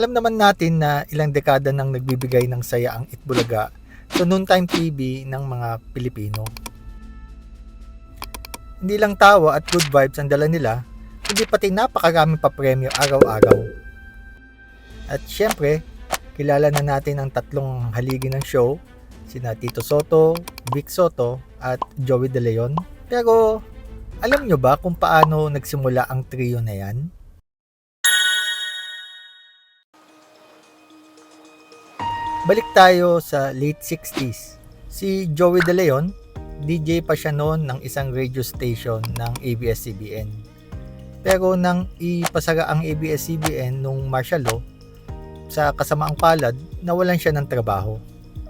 Alam naman natin na ilang dekada nang nagbibigay ng saya ang Itbulaga sa noontime TV ng mga Pilipino. Hindi lang tawa at good vibes ang dala nila, kundi pati napakaraming papremyo araw-araw. At syempre, kilala na natin ang tatlong haligi ng show, sina Tito Soto, Vic Soto, at Joey De Leon. Pero, alam nyo ba kung paano nagsimula ang trio na yan? Balik tayo sa late 60s. Si Joey De Leon, DJ pa siya noon ng isang radio station ng ABS-CBN. Pero nang ipasara ang ABS-CBN nung martial law, sa kasamaang palad, nawalan siya ng trabaho.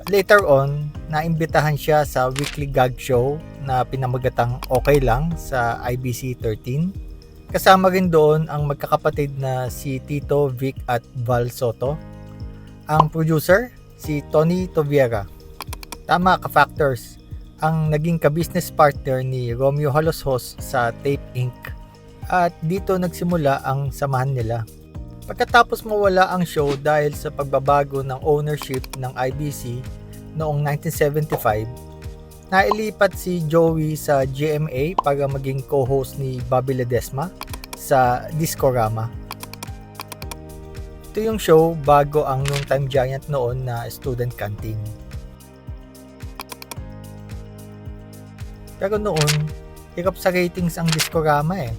Later on, naimbitahan siya sa weekly gag show na pinamagatang Okay Lang sa IBC 13. Kasama rin doon ang magkakapatid na si Tito, Vic at Val Soto. Ang producer, si Tony Toviera. Tama ka-factors, ang naging ka-business partner ni Romeo Haloshos sa Tape Inc. At dito nagsimula ang samahan nila. Pagkatapos mawala ang show dahil sa pagbabago ng ownership ng IBC noong 1975, nailipat si Joey sa GMA para maging co-host ni Bobby Ledesma sa Discorama. Ito yung show bago ang noontime giant noon na Student Canteen. Pero noon, hirap sa ratings ang Discorama eh.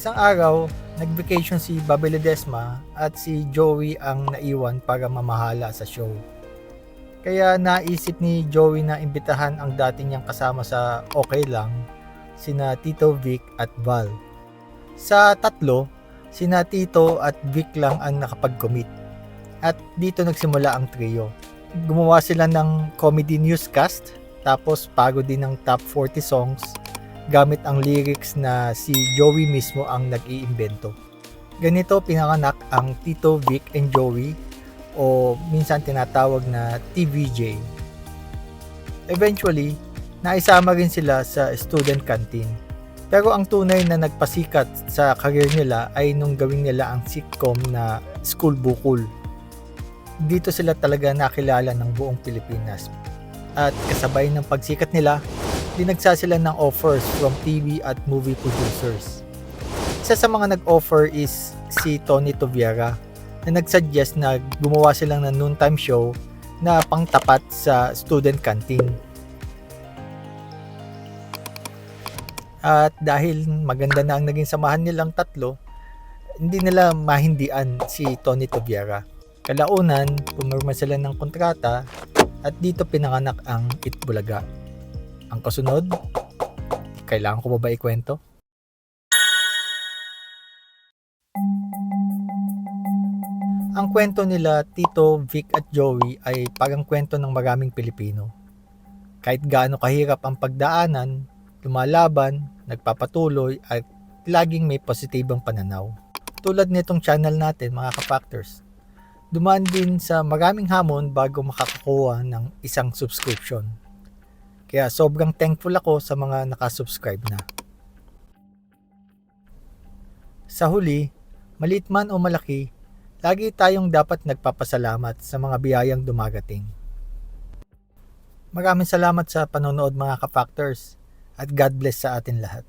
Isang araw, nag-vacation si Bobby Ledesma at si Joey ang naiwan para mamahala sa show. Kaya naisip ni Joey na imbitahan ang dati niyang kasama sa Okay Lang, sina Tito Vic at Val. Sa tatlo, sina Tito at Vic lang ang nakapag-commit. At dito nagsimula ang trio. Gumawa sila ng comedy newscast, tapos parody ng top 40 songs gamit ang lyrics na si Joey mismo ang nag-iimbento. Ganito pinanganak ang Tito, Vic, and Joey o minsan tinatawag na TVJ. Eventually, naisama rin sila sa student canteen. Pero ang tunay na nagpasikat sa career nila ay nung gawin nila ang sitcom na School Bukol. Dito sila talaga nakilala ng buong Pilipinas. At kasabay ng pagsikat nila, dinagsa sila ng offers from TV at movie producers. Isa sa mga nag-offer is si Tony Toviera na nagsuggest na gumawa silang ng noontime show na pangtapat sa student canteen. At dahil maganda na ang naging samahan nilang tatlo, hindi nila mahindian si Tony Toviera. Kalaunan, pumirma sila ng kontrata at dito pinanganak ang Itbulaga. Ang kasunod, kailangan ko ba ba ikwento? Ang kwento nila Tito, Vic at Joey ay parang kwento ng maraming Pilipino. Kahit gaano kahirap ang pagdaanan, lumalaban, nagpapatuloy at laging may positibang pananaw. Tulad nitong channel natin mga ka-factors, dumaan din sa maraming hamon bago makakakuha ng isang subscription. Kaya sobrang thankful ako sa mga nakasubscribe na. Sa huli, malit man o malaki, lagi tayong dapat nagpapasalamat sa mga biyayang dumagating. Maraming salamat sa panonood mga ka-factors at God bless sa atin lahat.